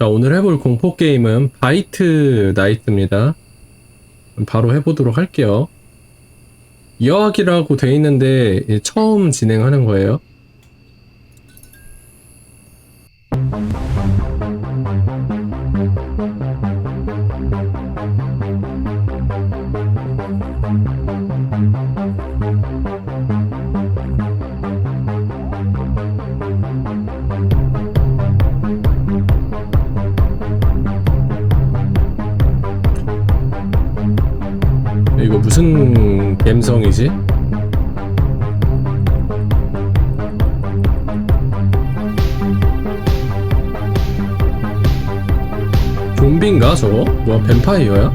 자, 오늘 해볼 공포 게임은 바이트 나이트입니다. 바로 해보도록 할게요. 이어하기라고 돼 있는데 예, 처음 진행하는 거예요. 감성이지? 좀비인가 저거? 뭐야 뱀파이어야?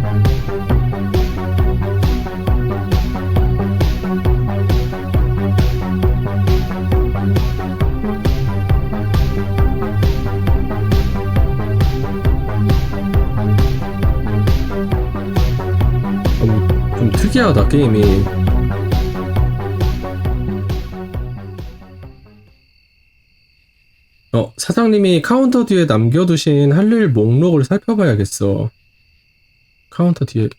좀, 좀 특이하다 게임이 사장님이 카운터 뒤에 남겨두신 할 일 목록을 살펴봐야겠어 카운터 뒤에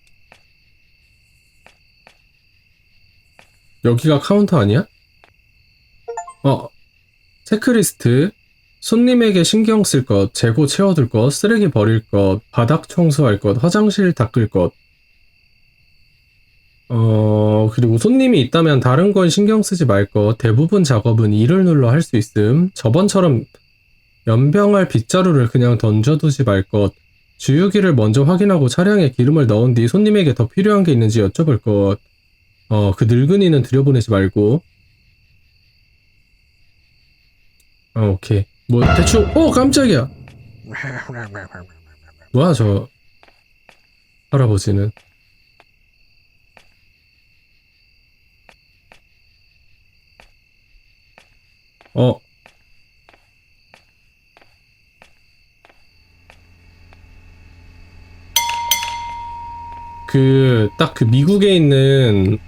여기가 카운터 아니야? 어 체크리스트 손님에게 신경 쓸 것, 재고 채워둘 것, 쓰레기 버릴 것, 바닥 청소할 것, 화장실 닦을 것, 어, 그리고 손님이 있다면 다른 건 신경 쓰지 말 것. 대부분 작업은 이를 눌러 할 수 있음. 저번처럼 연병할 빗자루를 그냥 던져두지 말 것. 주유기를 먼저 확인하고 차량에 기름을 넣은 뒤 손님에게 더 필요한 게 있는지 여쭤볼 것. 어, 그 늙은이는 들여보내지 말고. 어, 오케이. 뭐, 대충, 어, 깜짝이야! 뭐야, 저, 할아버지는. 어. 그, 딱 그 미국에 있는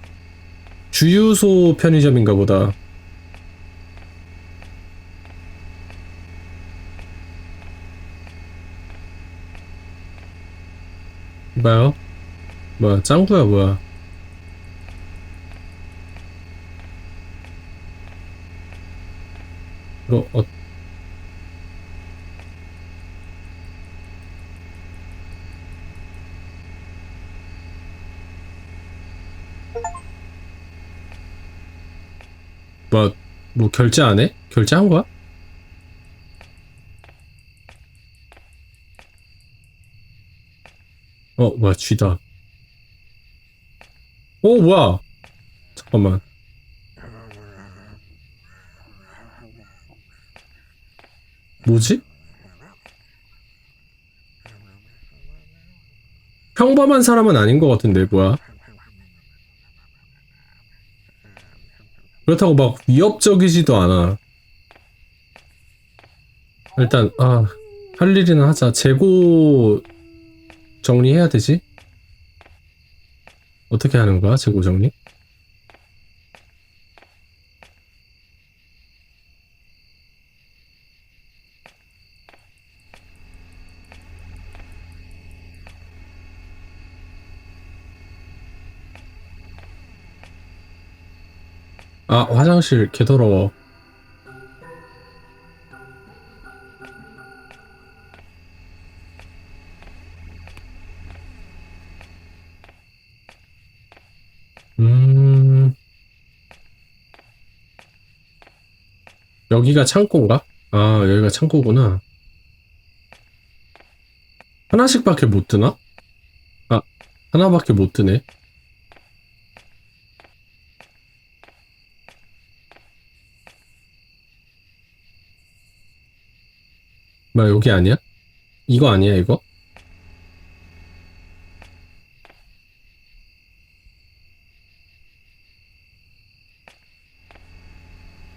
주유소 편의점인가 보다. 뭐야? 뭐야, 짱구야, 뭐야. 이거, 어, 뭐, 뭐 결제 안 해? 결제한 거야? 어, 뭐야, 쥐다. 어, 뭐야? 잠깐만. 뭐지? 평범한 사람은 아닌 것 같은데, 뭐야? 그렇다고 막 위협적이지도 않아. 일단, 아, 할 일이나 하자. 재고 정리해야 되지? 어떻게 하는 거야, 재고 정리? 아, 화장실 개 더러워. 음. 여기가 창고인가? 아, 여기가 창고구나. 하나씩밖에 못 드나? 아, 하나밖에 못 드네. 뭐야, 여기 아니야? 이거 아니야, 이거?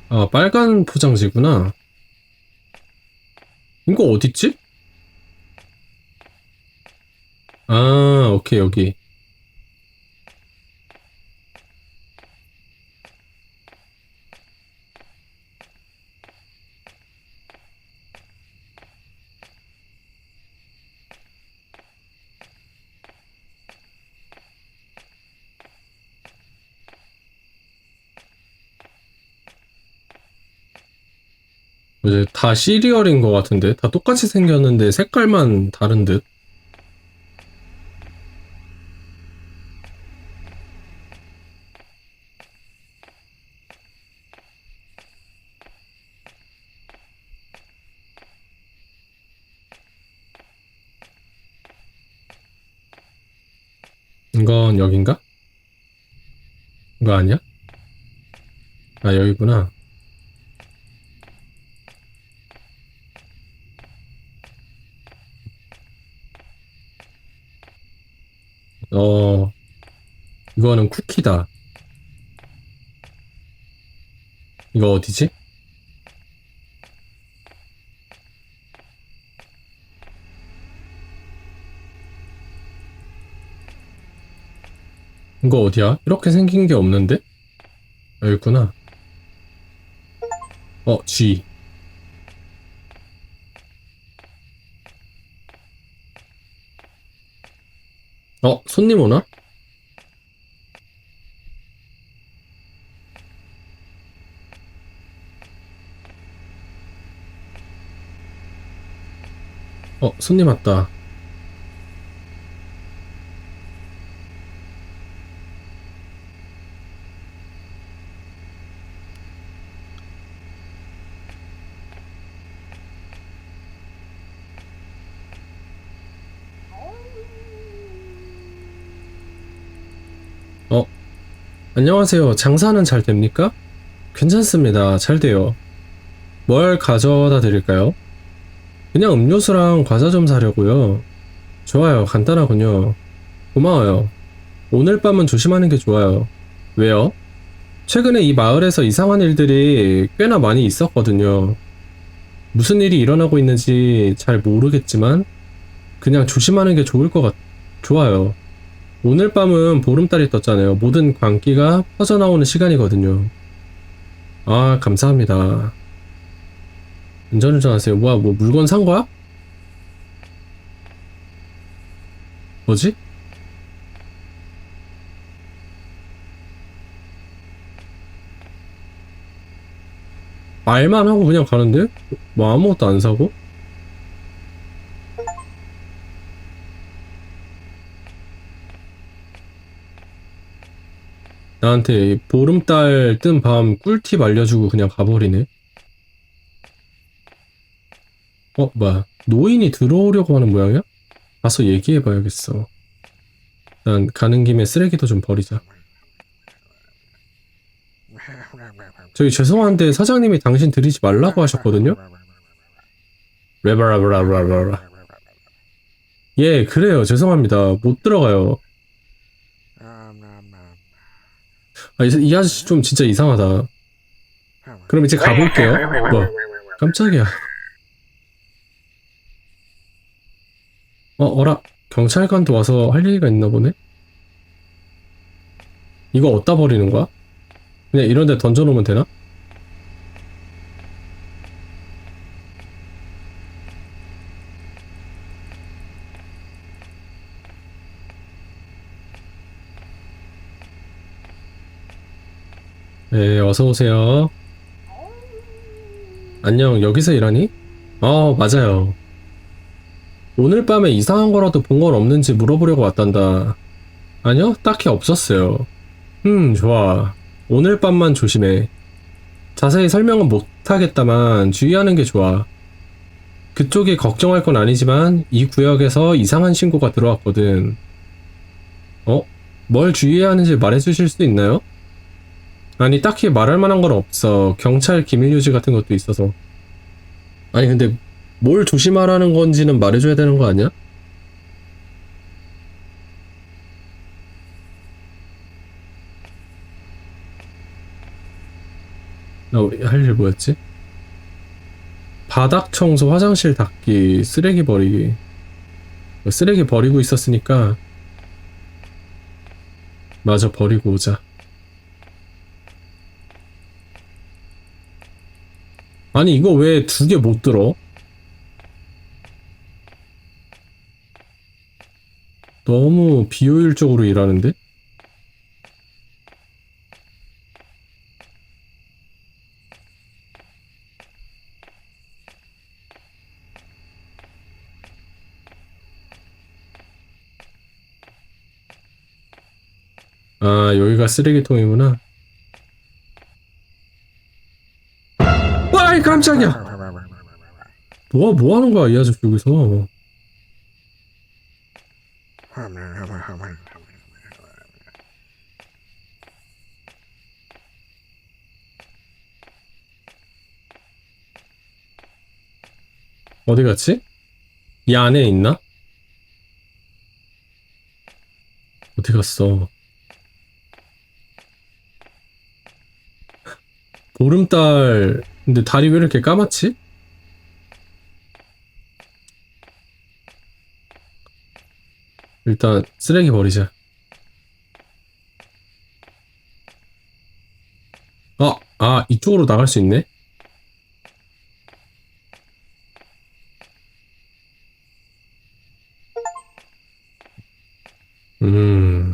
아, 빨간 포장지구나. 이거 어딨지? 아, 오케이, 여기. 이제 다 시리얼인 것 같은데 다 똑같이 생겼는데 색깔만 다른 듯. 이건 여긴가? 이거 아니야? 아 여기구나. 어, 이거는 쿠키다. 이거 어디지? 이거 어디야? 이렇게 생긴 게 없는데? 여기 있구나. 어, G. 어, 손님 오나? 어, 손님 왔다. 안녕하세요. 장사는 잘 됩니까? 괜찮습니다. 잘 돼요. 뭘 가져다 드릴까요? 그냥 음료수랑 과자 좀 사려고요. 좋아요. 간단하군요. 고마워요. 오늘 밤은 조심하는 게 좋아요. 왜요? 최근에 이 마을에서 이상한 일들이 꽤나 많이 있었거든요. 무슨 일이 일어나고 있는지 잘 모르겠지만 그냥 조심하는 게 좋을 것 같, 좋아요. 오늘 밤은 보름달이 떴잖아요. 모든 광기가 퍼져나오는 시간이거든요. 아, 감사합니다. 운전운전 하세요. 뭐야, 뭐 물건 산 거야? 뭐지? 말만 하고 그냥 가는데? 뭐 아무것도 안 사고? 나한테 보름달 뜬 밤 꿀팁 알려주고 그냥 가버리네. 어, 뭐야. 노인이 들어오려고 하는 모양이야? 가서 얘기해봐야겠어. 난 가는 김에 쓰레기도 좀 버리자. 저기 죄송한데 사장님이 당신 들이지 말라고 하셨거든요? 레바라바라바라바라. 예, 그래요. 죄송합니다. 못 들어가요. 아, 이, 이 아저씨 좀 진짜 이상하다. 그럼 이제 가볼게요. 뭐, 깜짝이야. 어, 어라. 경찰관도 와서 할 얘기가 있나 보네? 이거 어디다 버리는 거야? 그냥 이런 데 던져놓으면 되나? 네, 어서 오세요. 안녕, 여기서 일하니? 어, 맞아요. 오늘 밤에 이상한 거라도 본 건 없는지 물어보려고 왔단다. 아니요, 딱히 없었어요. 음, 좋아. 오늘 밤만 조심해. 자세히 설명은 못하겠다만 주의하는 게 좋아. 그쪽이 걱정할 건 아니지만 이 구역에서 이상한 신고가 들어왔거든. 어? 뭘 주의해야 하는지 말해주실 수 있나요? 아니, 딱히 말할 만한 건 없어. 경찰 기밀 유지 같은 것도 있어서. 아니, 근데 뭘 조심하라는 건지는 말해줘야 되는 거 아니야? 나할일 뭐였지? 바닥 청소, 화장실 닦기, 쓰레기 버리기. 쓰레기 버리고 있었으니까 마저 버리고 오자. 아니 이거 왜 두 개 못 들어? 너무 비효율적으로 일하는데? 아 여기가 쓰레기통이구나 와이, 깜짝이야! 뭐, 뭐 하는 거야, 이 아저씨 여기서. 어디 갔지? 이 안에 있나? 어디 갔어? 보름달, 근데 다리 왜 이렇게 까맣지? 일단 쓰레기 버리자. 아, 아, 이쪽으로 나갈 수 있네? 음.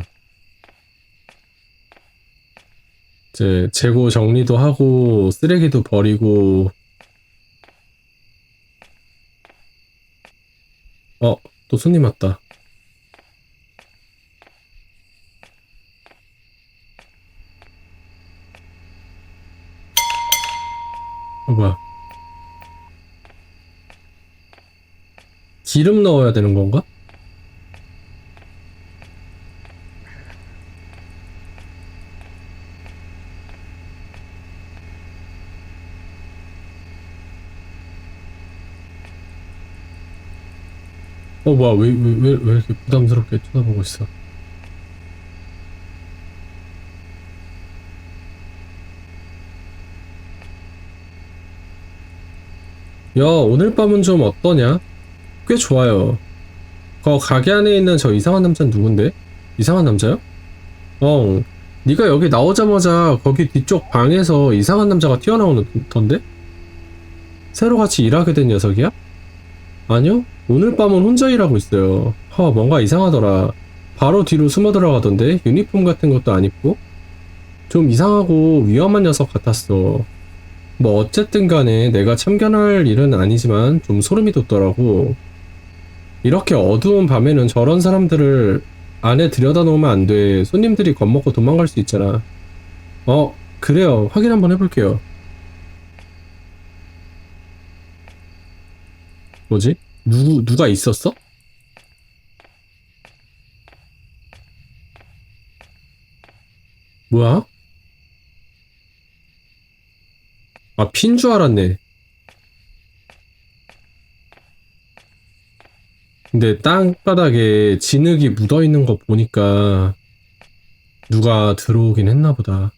이제 재고 정리도 하고 쓰레기도 버리고 어, 또 손님 왔다. 어, 뭐야? 기름 넣어야 되는 건가? 어 뭐야 왜 왜 왜 왜 이렇게 부담스럽게 쳐다보고 있어? 야 오늘 밤은 좀 어떠냐? 꽤 좋아요. 거 가게 안에 있는 저 이상한 남자는 누군데? 이상한 남자요? 어, 네가 여기 나오자마자 거기 뒤쪽 방에서 이상한 남자가 튀어나오던데? 새로 같이 일하게 된 녀석이야? 아니요. 오늘 밤은 혼자 일하고 있어요. 허, 뭔가 이상하더라. 바로 뒤로 숨어 들어가던데 유니폼 같은 것도 안 입고 좀 이상하고 위험한 녀석 같았어. 뭐 어쨌든 간에 내가 참견할 일은 아니지만 좀 소름이 돋더라고. 이렇게 어두운 밤에는 저런 사람들을 안에 들여다 놓으면 안 돼. 손님들이 겁먹고 도망갈 수 있잖아. 어, 그래요. 확인 한번 해볼게요. 뭐지? 누구, 누가 있었어? 뭐야? 아, 핀 줄 알았네. 근데 땅바닥에 진흙이 묻어 있는 거 보니까 누가 들어오긴 했나 보다.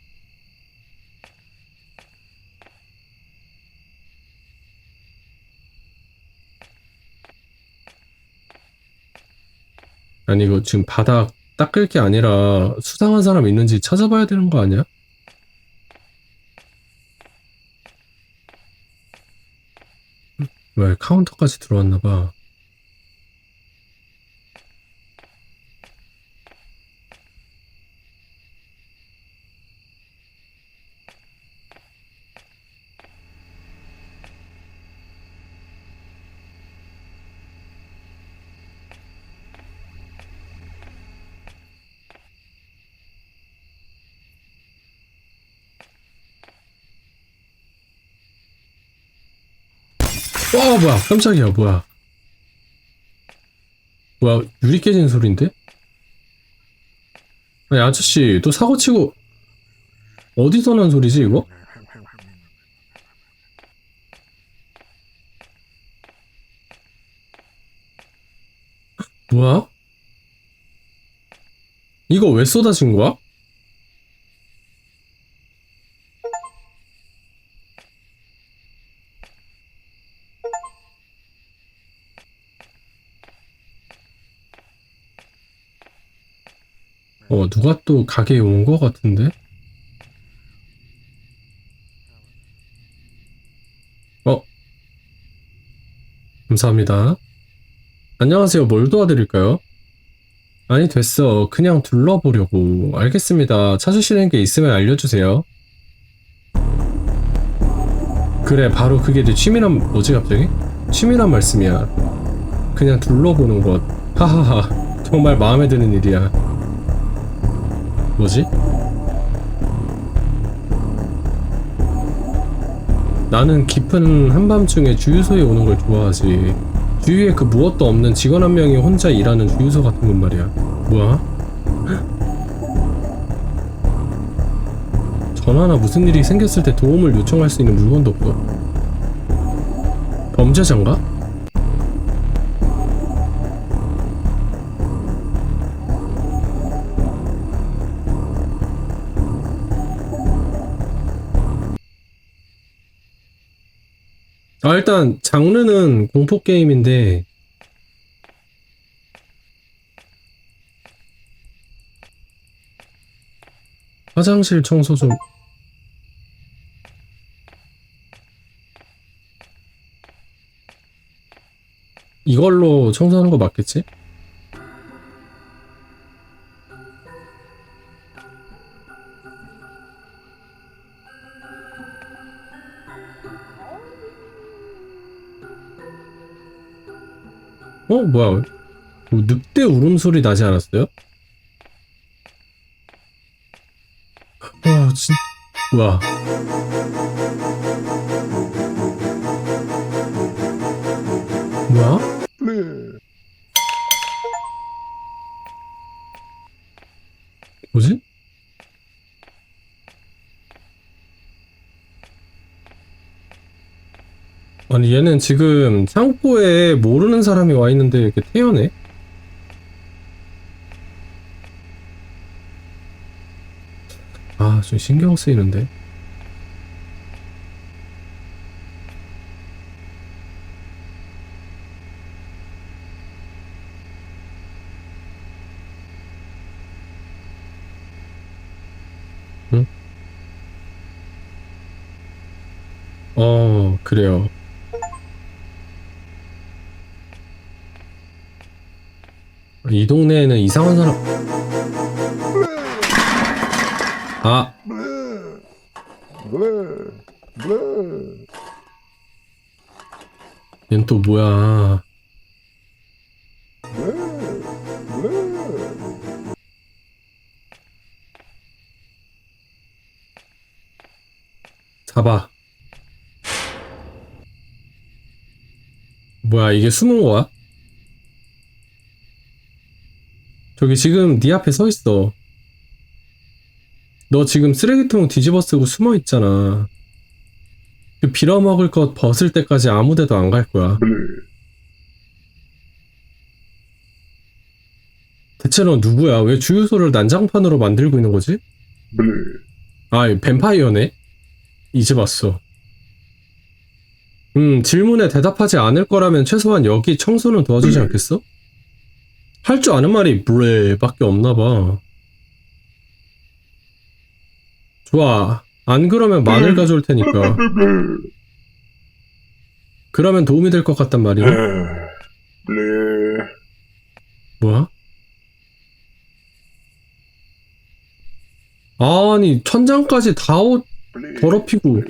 아니, 이거 지금 바닥 닦을 게 아니라 수상한 사람 있는지 찾아봐야 되는 거 아니야? 왜 카운터까지 들어왔나 봐. 와 뭐야 깜짝이야 뭐야 뭐야 유리 깨진 소린데? 아니 아저씨 또 사고치고 어디서 난 소리지 이거? 뭐야? 이거 왜 쏟아진 거야? 어, 누가 또 가게에 온거 같은데? 어, 감사합니다. 안녕하세요. 뭘 도와드릴까요? 아니, 됐어. 그냥 둘러보려고. 알겠습니다. 찾으시는 게 있으면 알려주세요. 그래, 바로 그게 내 취미란, 뭐지, 갑자기? 취미란 말씀이야. 그냥 둘러보는 것. 하하하. 정말 마음에 드는 일이야. 뭐지? 나는 깊은 한밤중에 주유소에 오는 걸 좋아하지. 주위에 그 무엇도 없는 직원 한 명이 혼자 일하는 주유소 같은 건 말이야. 뭐야? 전화나 무슨 일이 생겼을 때 도움을 요청할 수 있는 물건도 없고. 범죄자인가? 아, 일단, 장르는 공포 게임인데, 화장실 청소 좀, 이걸로 청소하는 거 맞겠지? 뭐야. 뭐 늑대 울음소리 나지 않았어요? 아, 진, 뭐 얘는 지금 창고에 모르는 사람이 와 있는데 이렇게 태어네? 아, 좀 신경 쓰이는데. 응? 어, 그래요. 이 동네에는 이상한 사람. 아, 얜 또 뭐야. 잡아. 뭐야, 이게 숨은 거야? 저기 지금 네 앞에 서 있어. 너 지금 쓰레기통 뒤집어 쓰고 숨어 있잖아. 그 빌어먹을 것 벗을 때까지 아무 데도 안 갈 거야. 대체 너 누구야? 왜 주유소를 난장판으로 만들고 있는 거지? 아, 이 뱀파이어네? 이제 봤어. 음, 질문에 대답하지 않을 거라면 최소한 여기 청소는 도와주지 않겠어? 할 줄 아는 말이 브레 밖에 없나 봐. 좋아. 안 그러면 마늘 가져올 테니까. 그러면 도움이 될 것 같단 말이야. 뭐야? 아니, 천장까지 다 옷, 더럽히고.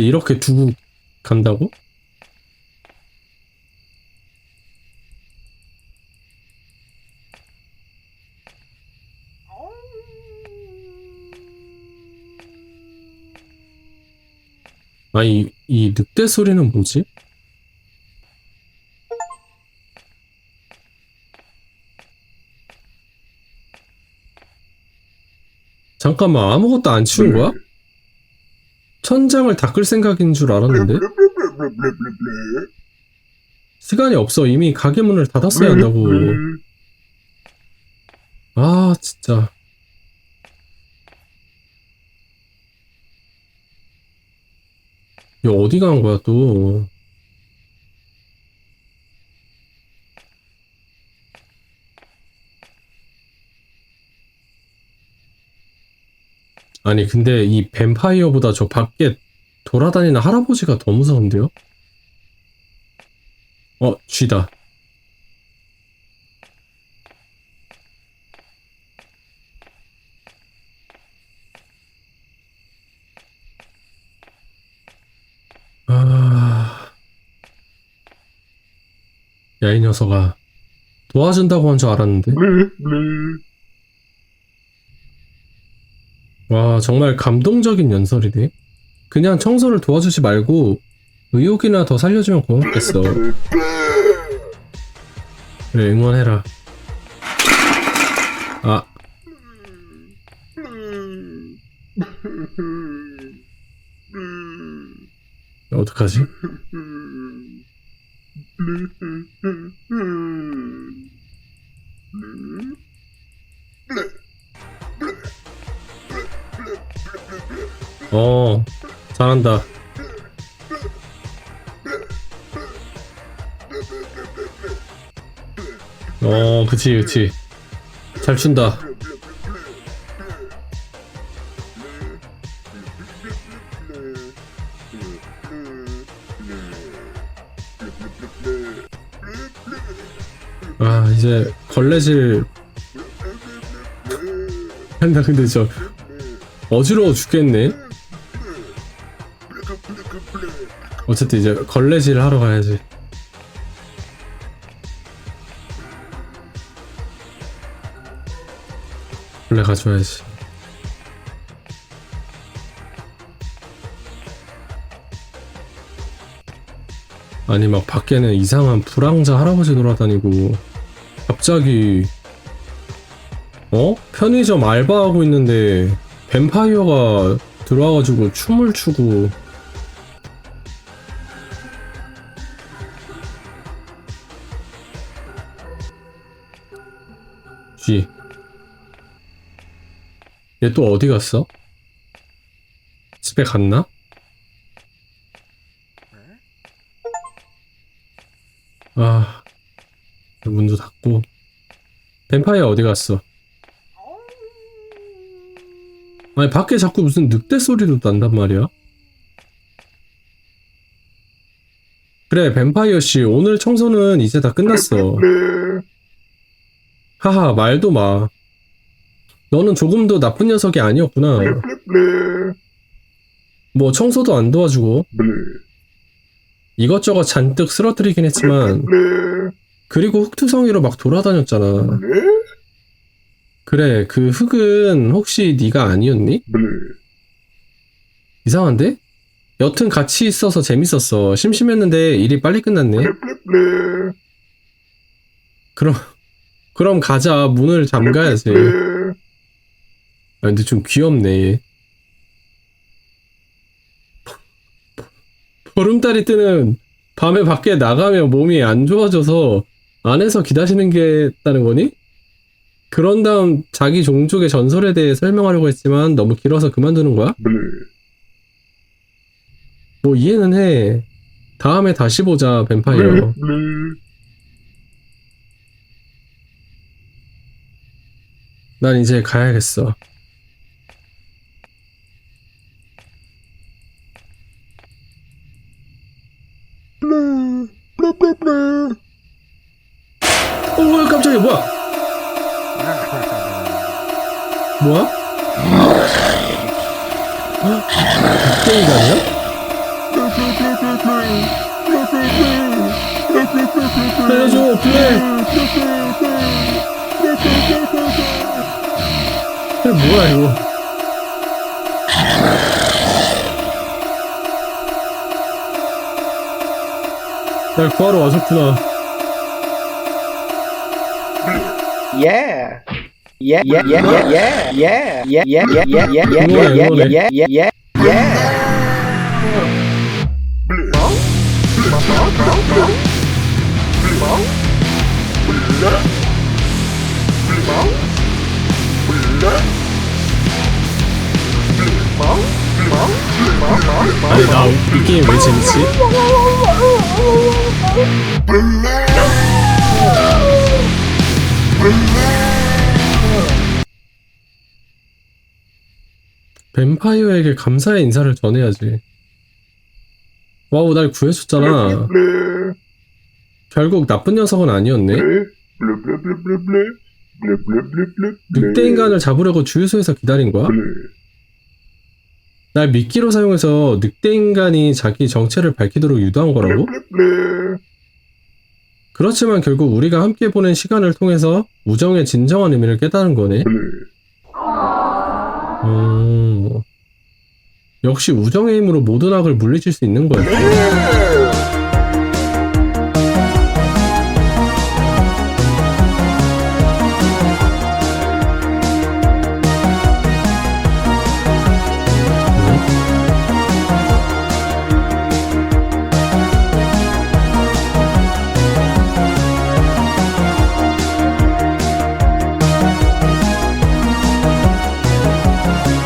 이렇게 두고 간다고? 아니, 이, 이 늑대 소리는 뭐지? 잠깐만, 아무것도 안 치운 거야? 천장을 닦을 생각인 줄 알았는데? 시간이 없어. 이미 가게 문을 닫았어야 한다고. 아, 진짜. 야, 어디 간 거야, 또. 아니, 근데 이 뱀파이어보다 저 밖에 돌아다니는 할아버지가 더 무서운데요? 어, 쥐다. 아, 야, 이 녀석아. 도와준다고 한 줄 알았는데. 와, 정말 감동적인 연설이네. 그냥 청소를 도와주지 말고 의욕이나 더 살려주면 고맙겠어. 그래, 응원해라. 아, 어떡하지? 어, 잘한다. 어, 그치, 그치. 잘 춘다. 아, 이제 걸레질. 나 근데 저 어지러워 죽겠네. 어쨌든 이제 걸레질 하러 가야지. 걸레 가져와야지. 아니 막 밖에는 이상한 불황자 할아버지 돌아다니고 갑자기 어? 편의점 알바하고 있는데 뱀파이어가 들어와가지고 춤을 추고 쥐. 얘또 어디 갔어? 집에 갔나? 아, 문도 닫고. 뱀파이어 어디 갔어? 아니, 밖에 자꾸 무슨 늑대 소리도 난단 말이야? 그래, 뱀파이어 씨, 오늘 청소는 이제 다 끝났어. 하하, 말도 마. 너는 조금도 나쁜 녀석이 아니었구나. 뭐, 청소도 안 도와주고, 이것저것 잔뜩 쓰러뜨리긴 했지만, 그리고 흙투성이로 막 돌아다녔잖아. 그래, 그 흙은 혹시 네가 아니었니? 이상한데? 여튼 같이 있어서 재밌었어. 심심했는데 일이 빨리 끝났네. 그럼, 그럼 가자. 문을 잠가야지. 아, 근데 좀 귀엽네, 얘. 보름달이 뜨는 밤에 밖에 나가면 몸이 안 좋아져서 안에서 기다시는 게 있다는 거니? 그런 다음 자기 종족의 전설에 대해 설명하려고 했지만 너무 길어서 그만두는 거야? 뭐 이해는 해. 다음에 다시 보자, 뱀파이어. 난 이제 가야겠어. 오, 깜짝이야, 뭐야? 뭐야? 흑돼지가 아니야? 살려줘, 플레이! 뭐야, 이거? 날 구하러 yeah, yeah. 아니, 나 이 게임 왜 재밌지? 뱀파이어에게 감사의 인사를 전해야지. 와우, 날 구해줬잖아. 결국 나쁜 녀석은 아니었네. 늑대 인간을 잡으려고 주유소에서 기다린 거야? 날 미끼로 사용해서 늑대 인간이 자기 정체를 밝히도록 유도한 거라고? 그렇지만 결국 우리가 함께 보낸 시간을 통해서 우정의 진정한 의미를 깨달은 거네. 음, 역시 우정의 힘으로 모든 악을 물리칠 수 있는 거였어.